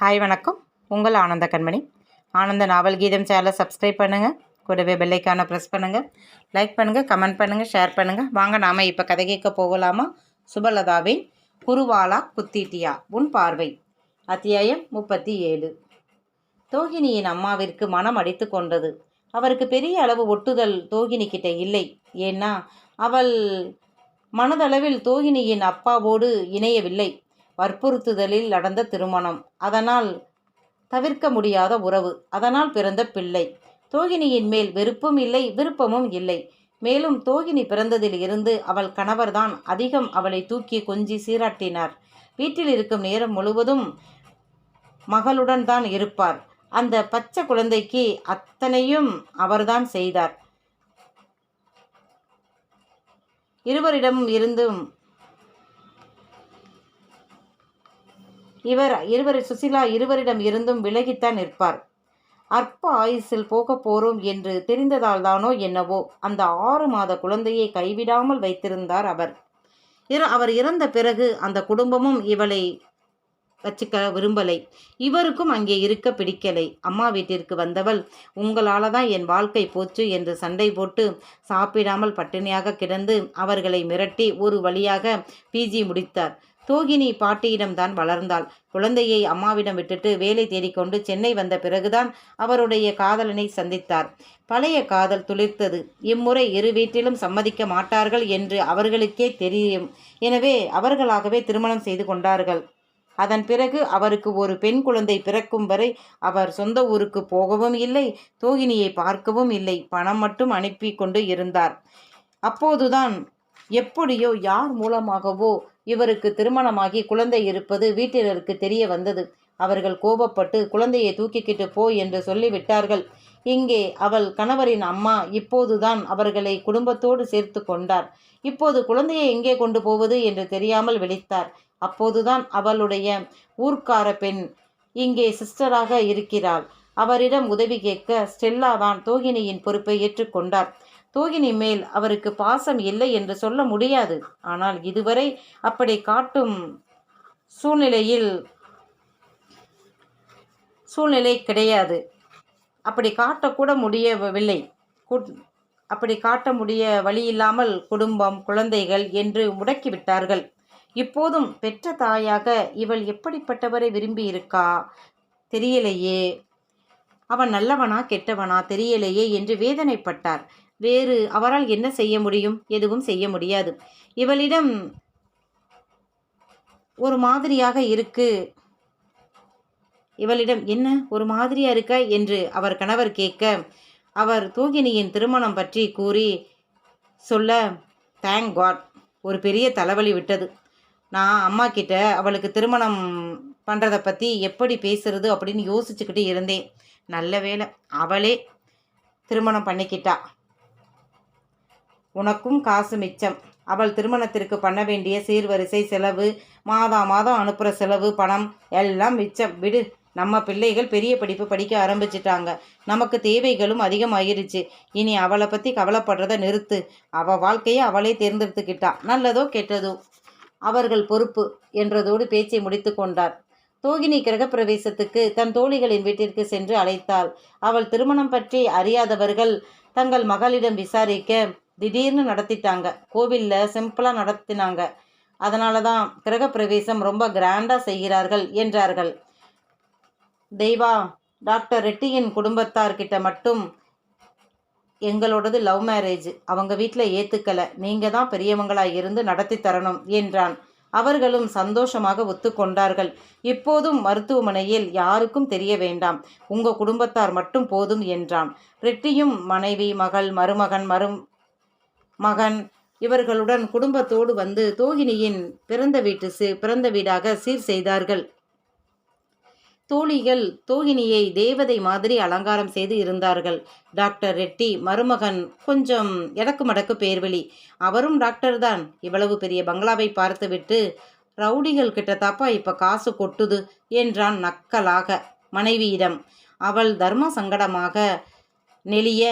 Hi வணக்கம். உங்கள் ஆனந்த கண்மணி. ஆனந்த நாவல் கீதம் சேனலை சப்ஸ்கிரைப் பண்ணுங்கள் கூடவே பெல்லைக்கான ப்ரெஸ் பண்ணுங்கள் லைக் பண்ணுங்கள் கமெண்ட் பண்ணுங்கள் ஷேர் பண்ணுங்கள் வாங்க நாம் இப்போ கதை கேட்க போகலாமா? சுபலதாவின் குருவாலா குத்தீட்டியா? உன் பார்வை. அத்தியாயம் முப்பத்தி ஏழு. தோகினியின் அம்மாவிற்கு மனம் அடித்து கொண்டது. அவருக்கு பெரிய அளவு ஒட்டுதல் தோகினி கிட்ட இல்லை. ஏன்னா அவள் மனதளவில் தோகினியின் அப்பாவோடு இணையவில்லை. வற்புறுத்துதலில் நடந்த திருமணம். அதனால் தவிர்க்க முடியாத உறவு. அதனால் பிறந்த பிள்ளை. தோகினியின் மேல் வெறுப்பும் இல்லை விருப்பமும் இல்லை. மேலும் தோகினி பிறந்ததில் இருந்து அவள் கணவர்தான் அதிகம் அவளை தூக்கி கொஞ்சி சீராட்டினார். வீட்டில் இருக்கும் நேரம் முழுவதும் மகளுடன் தான் இருப்பார். அந்த பச்சை குழந்தைக்கு அத்தனையும் அவர்தான் செய்தார். இருவரிடம் இருந்தும் இவர் இருவர் சுசிலா இருவரிடம் இருந்தும் விலகித்தான் நிற்பார். அற்ப ஆயுசில் போகப் போறோம் என்று தெரிந்ததால் தானோ என்னவோ அந்த ஆறு மாத குழந்தையை கைவிடாமல் வைத்திருந்தார் அவர். அவர் இறந்த பிறகு அந்த குடும்பமும் இவளை வச்சுக்க விரும்பலை. இவருக்கும் அங்கே இருக்க பிடிக்கலை. அம்மா வீட்டிற்கு வந்தவள் உங்களால தான் என் வாழ்க்கை போச்சு என்று சண்டை போட்டு சாப்பிடாமல் பட்டினியாக கிடந்து அவர்களை மிரட்டி ஒரு வழியாக பிஜி முடித்தார். தோகினி பாட்டியிடம்தான் வளர்ந்தாள். குழந்தையை அம்மாவிடம் விட்டுட்டு வேலை தேடிக்கொண்டு சென்னை வந்த பிறகுதான் அவருடைய காதலனை சந்தித்தார். பழைய காதல் துளிர்த்தது. இம்முறை இரு வீட்டிலும் சம்மதிக்க மாட்டார்கள் என்று அவர்களுக்கே தெரியும். எனவே அவர்களாகவே திருமணம் செய்து கொண்டார்கள். அதன் பிறகு அவருக்கு ஒரு பெண் குழந்தை பிறக்கும் வரை அவர் சொந்த ஊருக்கு போகவும் இல்லை தோகினியை பார்க்கவும் இல்லை. பணம் மட்டும் அனுப்பி கொண்டு இருந்தார். அப்போதுதான் எப்படியோ யார் மூலமாகவோ இவருக்கு திருமணமாகி குழந்தை இருப்பது வீட்டினருக்கு தெரிய வந்தது. அவர்கள் கோபப்பட்டு குழந்தையை தூக்கிக்கிட்டு போ என்று சொல்லிவிட்டார்கள். இங்கே அவள் கணவரின் அம்மா இப்போதுதான் அவர்களை குடும்பத்தோடு சேர்த்து கொண்டார். இப்போது குழந்தையை எங்கே கொண்டு போவது என்று தெரியாமல் விழித்தார். அப்போதுதான் அவளுடைய ஊர்க்கார பெண் இங்கே சிஸ்டராக இருக்கிறாள். அவரிடம் உதவி கேட்க ஸ்டெல்லா தான் தோகினியின் பொறுப்பை ஏற்றுக்கொண்டார் தூகினி மேல் அவருக்கு பாசம் இல்லை என்று சொல்ல முடியாது. ஆனால் இதுவரை அப்படி காட்டும் சூழ்நிலையில் சூழ்நிலை கிடையாது. அப்படி காட்டக்கூட முடியவில்லை. குட்- அப்படி காட்ட முடிய வழியில்லாமல் குடும்பம் குழந்தைகள் என்று முடக்கிவிட்டார்கள். இப்போதும் பெற்ற தாயாக இவள் எப்படிப்பட்டவரை விரும்பி இருக்கா தெரியலையே. அவன் நல்லவனா கெட்டவனா? தெரியலையே என்று வேதனைப்பட்டார். வேறு அவரால் என்ன செய்ய முடியும்? எதுவும் செய்ய முடியாது. இவளிடம் ஒரு மாதிரியாக இருக்கு. இவளிடம் என்ன? ஒரு மாதிரியா இருக்க? என்று அவர் கணவர் கேட்க அவர் தூகினியின் திருமணம் பற்றி கூறி சொல்ல தேங்க் காட் ஒரு பெரிய தலைவலி விட்டது. நான் அம்மா கிட்ட அவளுக்கு திருமணம் பண்ணுறதை பற்றி எப்படி பேசுறது அப்படின்னு யோசிச்சுக்கிட்டு இருந்தேன். நல்ல வேளை அவளே திருமணம் பண்ணிக்கிட்டா. உனக்கும் காசு மிச்சம். அவள் திருமணத்திற்கு பண்ண வேண்டிய சீர்வரிசை செலவு மாதா மாதம் அனுப்புகிற செலவு பணம் எல்லாம் மிச்சம். விடு. நம்ம பிள்ளைகள் பெரிய படிப்பு படிக்க ஆரம்பிச்சிட்டாங்க. நமக்கு தேவைகளும் அதிகமாகிருச்சு இனி அவளை பற்றி கவலைப்படுறத நிறுத்து. அவள் வாழ்க்கையை அவளே தேர்ந்தெடுத்துக்கிட்டா. நல்லதோ கெட்டதோ? அவர்கள் பொறுப்பு என்றதோடு பேச்சை முடித்து கொண்டார். தோகினி கிரகப்பிரவேசத்துக்கு தன் தோழிகளின் வீட்டிற்கு சென்று அழைத்தாள். அவள் திருமணம் பற்றி அறியாதவர்கள் தங்கள் மகளிடம் விசாரிக்க திடீர்னு நடத்திட்டாங்க. கோவிலில் சிம்பிளாக நடத்தினாங்க. அதனால தான் கிரகப்பிரவேசம் ரொம்ப கிராண்டாக செய்கிறார்கள் என்றார்கள். தெய்வா டாக்டர் ரெட்டியின் குடும்பத்தார்கிட்ட மட்டும் எங்களோடது லவ் மேரேஜ். அவங்க வீட்டில் ஏற்றுக்கலை நீங்கள் தான் பெரியவங்களாக இருந்து நடத்தி தரணும் என்றான். அவர்களும் சந்தோஷமாக ஒத்துக்கொண்டார்கள் இப்போதும் மருத்துவமனையில் யாருக்கும் தெரிய வேண்டாம். உங்க குடும்பத்தார் மட்டும் போதும் என்றான். ரெட்டியும் மனைவி மகள் மருமகன் மரு மகன். இவர்களுடன் குடும்பத்தோடு வந்து தோகினியின் பிறந்த வீட்டு பிறந்த வீடாக சீர் செய்தார்கள். தோழிகள் தோகினியை தேவதை மாதிரி அலங்காரம் செய்து இருந்தார்கள். டாக்டர் ரெட்டி மருமகன் கொஞ்சம் எடக்கு மடக்கு பேர்வழி. அவரும் டாக்டர் தான். இவ்வளவு பெரிய பங்களாவை பார்த்துவிட்டு ரவுடிகள் கிட்ட தப்பா இப்ப காசு கொட்டுது என்றான் நக்கலாக மனைவியிடம். அவள் தர்ம சங்கடமாக நெளிய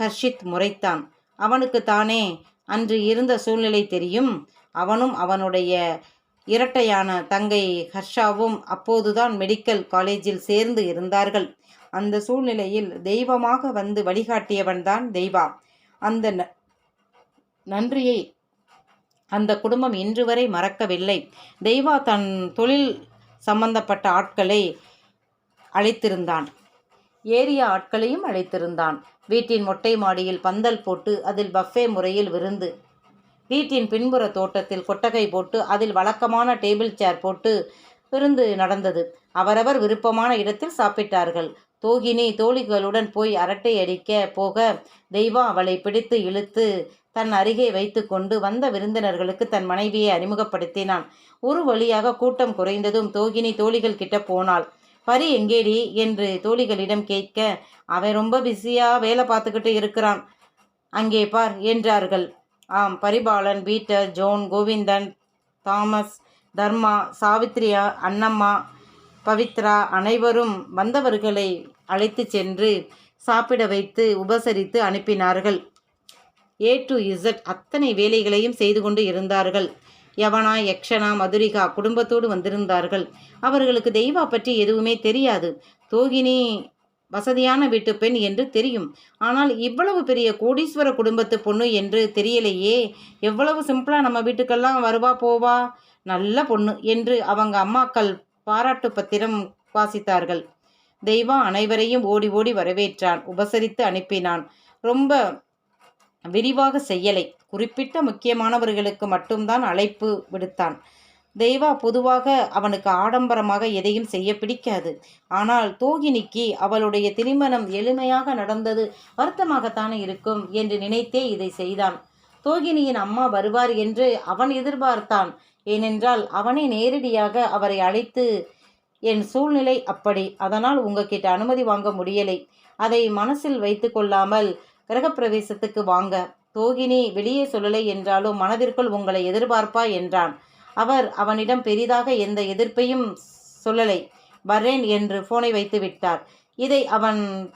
ஹர்ஷித் முறைத்தான். அவனுக்கு தானே அன்று இருந்த சூழ்நிலை தெரியும். அவனும் அவனுடைய இரட்டையான தங்கை ஹர்ஷாவும் அப்போதுதான் மெடிக்கல் காலேஜில் சேர்ந்து இருந்தார்கள். அந்த சூழ்நிலையில் தெய்வமாக வந்து வழிகாட்டியவன்தான் தெய்வா. அந்த ந- நன்றியை அந்த குடும்பம் இன்று வரை மறக்கவில்லை. தெய்வா தன் தொழில் சம்பந்தப்பட்ட ஆட்களை அழைத்திருந்தான். ஏரியா ஆட்களையும் அழைத்திருந்தான். வீட்டின் மொட்டை மாடியில் பந்தல் போட்டு அதில் பஃபே முறையில் விருந்து. வீட்டின் பின்புற தோட்டத்தில் கொட்டகை போட்டு அதில் வழக்கமான டேபிள் சேர் போட்டு விருந்து நடந்தது. அவரவர் விருப்பமான இடத்தில் சாப்பிட்டார்கள். தோகினி தோழிகளுடன் போய் அரட்டை அடிக்க போக தெய்வா அவளை பிடித்து இழுத்து தன் அருகே வைத்து கொண்டு வந்த விருந்தினர்களுக்கு தன் மனைவியை அறிமுகப்படுத்தினான். ஒரு வழியாக கூட்டம் குறைந்ததும் தோகினி தோழிகள் கிட்ட போனாள். பரி எங்கேடி? என்று தோழிகளிடம் கேட்க அவன் ரொம்ப பிஸியாக வேலை பார்த்துக்கிட்டு இருக்கிறான். அங்கே பார் என்றார்கள். ஆம் Paripalan Peter John Govindan Thomas Dharma சாவித்ரியா Annamma Pavithra அனைவரும் வந்தவர்களை அழைத்து சென்று சாப்பிட வைத்து உபசரித்து அனுப்பினார்கள். ஏ டு இசட் அத்தனை வேலைகளையும் செய்து கொண்டு இருந்தார்கள். யவனா யக்ஷனா மதுரிகா குடும்பத்தோடு வந்திருந்தார்கள். அவர்களுக்கு தெய்வா பற்றி எதுவுமே தெரியாது. தோகினி வசதியான வீட்டு பெண் என்று தெரியும். ஆனால் இவ்வளவு பெரிய கோடீஸ்வர குடும்பத்து பொண்ணு என்று தெரியலையே. எவ்வளவு சிம்பிளாக நம்ம வீட்டுக்கெல்லாம் வருவா போவா? நல்ல பொண்ணு என்று அவங்க அம்மாக்கள் பாராட்டு பத்திரம் வாசித்தார்கள். தெய்வா அனைவரையும் ஓடி ஓடி வரவேற்றான். உபசரித்து அனுப்பினான். ரொம்ப விரிவாக செய்யலை. குறிப்பிட்ட முக்கியமானவர்களுக்கு மட்டும்தான் அழைப்பு விடுத்தான். தெய்வா பொதுவாக அவனுக்கு ஆடம்பரமாக எதையும் செய்ய பிடிக்காது. ஆனால் தோகினிக்கு அவளுடைய திருமணம் எளிமையாக நடந்தது வருத்தமாகத்தானே இருக்கும் என்று நினைத்தே இதை செய்தான். தோகினியின் அம்மா வருவார் என்று அவன் எதிர்பார்த்தான். ஏனென்றால் அவனை நேரடியாக அவரை அழைத்து என் சூழ்நிலை அப்படி. அதனால் உங்ககிட்ட அனுமதி வாங்க முடியலை. அதை மனசில் வைத்து கொள்ளாமல் கிரகப்பிரவேசத்துக்கு வாங்க. தோகினி வெளியே சொல்லலை என்றாலும் மனதிற்குள் உங்களை எதிர்பார்ப்பா என்றான். அவர் அவனிடம் பெரிதாக எந்த எதிர்ப்பையும் சொல்லலை. வரேன் என்று போனை வைத்து விட்டார். இதை அவன்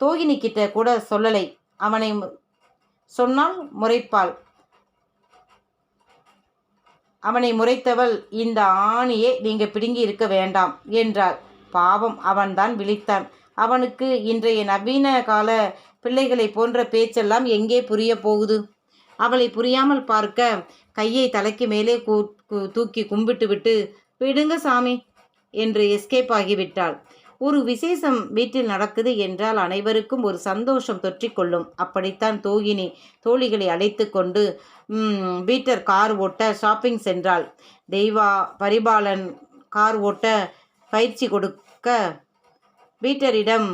தோகினி கிட்ட கூட சொல்லலை. அவனை சொன்னால் முறைப்பாள். அவனை முறைத்தவள் இந்த ஆணியே நீங்க பிடுங்கி இருக்க வேண்டாம் என்றாள். பாவம் அவன்தான் விழித்தான். அவனுக்கு இன்றைய நவீன கால பிள்ளைகளை போன்ற பேச்செல்லாம் எங்கே புரிய போகுது? அவளை புரியாமல் பார்க்க கையை தலைக்கு மேலே கூ- தூக்கி கும்பிட்டு விட்டு விடுங்க சாமி என்று எஸ்கேப் ஆகிவிட்டாள். ஒரு விசேஷம் வீட்டில் நடக்குது என்றால் அனைவருக்கும் ஒரு சந்தோஷம் தொற்றிக்கொள்ளும் அப்படித்தான் தோகினி தோழிகளை அழைத்து கொண்டு பீட்டர் கார் ஓட்ட ஷாப்பிங் சென்றாள். தெய்வா பரிபாலன் கார் ஓட்ட பயிற்சி கொடுக்க பீட்டரிடம்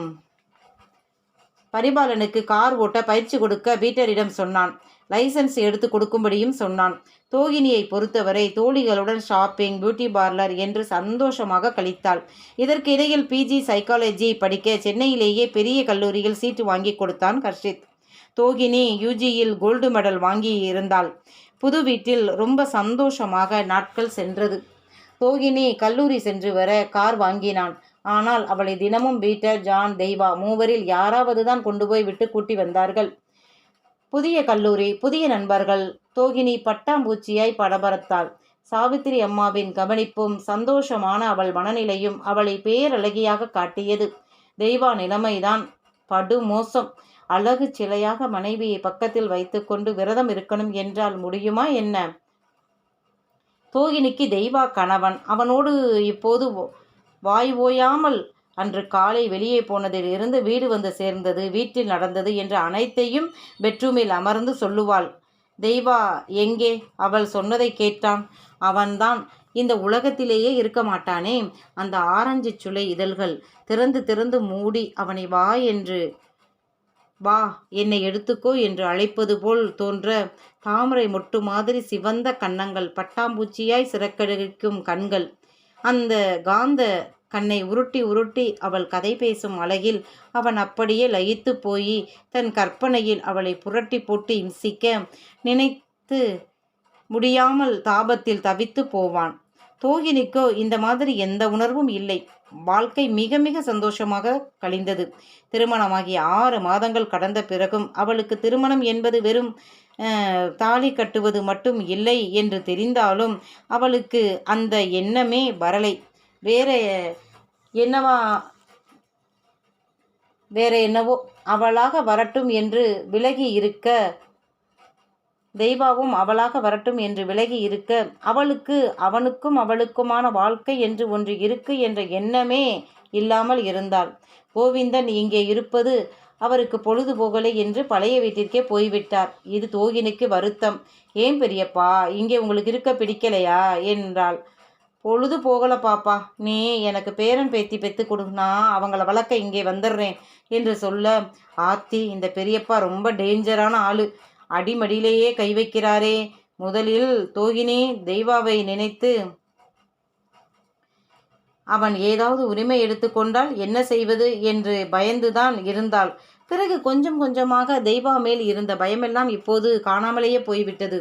பரிபாலனுக்கு கார் ஓட்ட பயிற்சி கொடுக்க பீட்டரிடம் சொன்னான். லைசன்ஸ் எடுத்து கொடுக்கும்படியும் சொன்னான். தோகினியை பொறுத்தவரை தோழிகளுடன் ஷாப்பிங் பியூட்டி பார்லர் என்று சந்தோஷமாக கழித்தாள். இதற்கு இடையில் பிஜி சைக்காலஜி படிக்க சென்னையிலேயே பெரிய கல்லூரியில் சீட்டு வாங்கி கொடுத்தான் கர்ஷித் தோகினி யூஜியில் கோல்டு மெடல் வாங்கி இருந்தாள். புது வீட்டில் ரொம்ப சந்தோஷமாக நாட்கள் சென்றது. தோகினி கல்லூரி சென்று வர கார் வாங்கினான். ஆனால் அவளை தினமும் பீட்டர் ஜான் தெய்வா மூவரில் யாராவது தான் கொண்டு போய் விட்டு கூட்டி வந்தார்கள். புதிய கல்லூரி புதிய நண்பர்கள் தோகினி பட்டாம்பூச்சியாய் படபரத்தாள். சாவித்திரி அம்மாவின் கவனிப்பும் சந்தோஷமான அவள் மனநிலையும் அவளை பேரழகியாக காட்டியது. தெய்வா நிலைமைதான் படு மோசம் அழகு சிலையாக மனைவியை பக்கத்தில் வைத்துக்கொண்டு விரதம் இருக்கணும் என்றால் முடியுமா என்ன? தோகினிக்கு தெய்வா கணவன். அவனோடு இப்போது வாய் ஓயாமல் அன்று காலை வெளியே போனதில் இருந்து வீடு வந்து சேர்ந்தது வீட்டில் நடந்தது என்று அனைத்தையும் பெட்ரூமில் அமர்ந்து சொல்லுவாள். தெய்வா எங்கே? அவள் சொன்னதை கேட்டான். அவன்தான் இந்த உலகத்திலேயே இருக்க மாட்டானே? அந்த ஆரஞ்சு சுளை இதழ்கள் திறந்து திறந்து மூடி அவனை வா என்று வா என்னை எடுத்துக்கோ என்று அழைப்பது போல் தோன்ற தாமரை மொட்டு மாதிரி சிவந்த கன்னங்கள் பட்டாம்பூச்சியாய் சிறக்கடிக்கும் கண்கள். அந்த காந்த கண்ணை உருட்டி உருட்டி அவள் கதை பேசும் அழகில் அவன் அப்படியே லயித்து போய் தன் கற்பனையில் அவளை புரட்டி போட்டு இம்சிக்க நினைத்து முடியாமல் தாபத்தில் தவித்து போவான். தோகினிக்கோ இந்த மாதிரி எந்த உணர்வும் இல்லை. வாழ்க்கை மிக மிக சந்தோஷமாக கழிந்தது. திருமணமாகி ஆறு மாதங்கள் கடந்த பிறகும் அவளுக்கு திருமணம் என்பது வெறும் தாலி கட்டுவது மட்டும் இல்லை என்று தெரிந்தாலும் அவளுக்கு அந்த எண்ணமே வரலை. வேற என்னவா வேற என்னவோ அவளாக வரட்டும் என்று விலகி இருக்க தெய்வாவும் அவளாக வரட்டும் என்று விலகி இருக்க அவளுக்கு அவனுக்கும் அவளுக்குமான வாழ்க்கை என்று ஒன்று இருக்கு என்ற எண்ணமே இல்லாமல் இருந்தாள். கோவிந்தன் இங்கே இருப்பது அவருக்கு பொழுது போகலை என்று பழைய வீட்டிற்கே போய்விட்டார். இது தோகினுக்கு வருத்தம். ஏன் பெரியப்பா இங்கே உங்களுக்கு இருக்க பிடிக்கலையா? என்றாள். பொழுது போகலை பாப்பா. நீ எனக்கு பேரன் பேத்தி பெத்து கொடுனா அவங்கள வளர்க்க இங்கே வந்துடுறேன் என்று சொல்ல ஆத்தி இந்த பெரியப்பா ரொம்ப டேஞ்சரான ஆளு. அடிமடியிலேயே கை வைக்கிறாரே. முதலில் தோகினி தெய்வாவை நினைத்து அவன் ஏதாவது உரிமை எடுத்துக்கொண்டால் என்ன செய்வது என்று பயந்துதான் இருந்தாள். பிறகு கொஞ்சம் கொஞ்சமாக தெய்வா மேல் இருந்த பயமெல்லாம் இப்போது காணாமலேயே போய்விட்டது.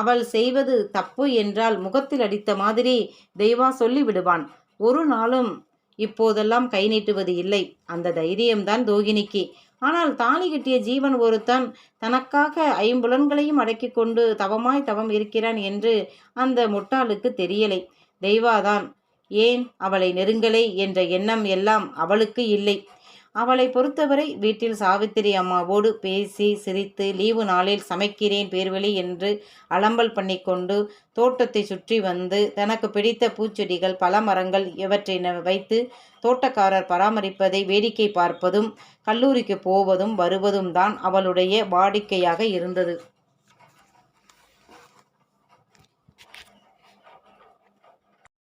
அவள் செய்வது தப்பு என்றால் முகத்தில் அடித்த மாதிரி தெய்வா சொல்லி விடுவான் ஒரு நாளும் இப்போதெல்லாம் கை நீட்டுவது இல்லை. அந்த தைரியம்தான் தோகினிக்கு. ஆனால் தாலி கட்டிய ஜீவன் ஒருத்தன் தனக்காக ஐம்புலன்களையும் அடக்கி கொண்டு தவமாய் தவம் இருக்கிறான் என்று அந்த முட்டாளுக்கு தெரியலை. தெய்வாதான். ஏன் அவளை நெருங்கலை என்ற எண்ணம் எல்லாம் அவளுக்கு இல்லை. அவளை பொறுத்தவரை வீட்டில் சாவித்திரி அம்மாவோடு பேசி சிரித்து லீவு நாளில் சமைக்கிறேன் பேர்வழி என்று அலம்பல் பண்ணிக்கொண்டு தோட்டத்தை சுற்றி வந்து தனக்கு பிடித்த பூச்செடிகள் பழமரங்கள் இவற்றை ந- வைத்து தோட்டக்காரர் பராமரிப்பதை வேடிக்கை பார்ப்பதும் கல்லூரிக்கு போவதும் வருவதும் தான் அவளுடைய வாடிக்கையாக இருந்தது.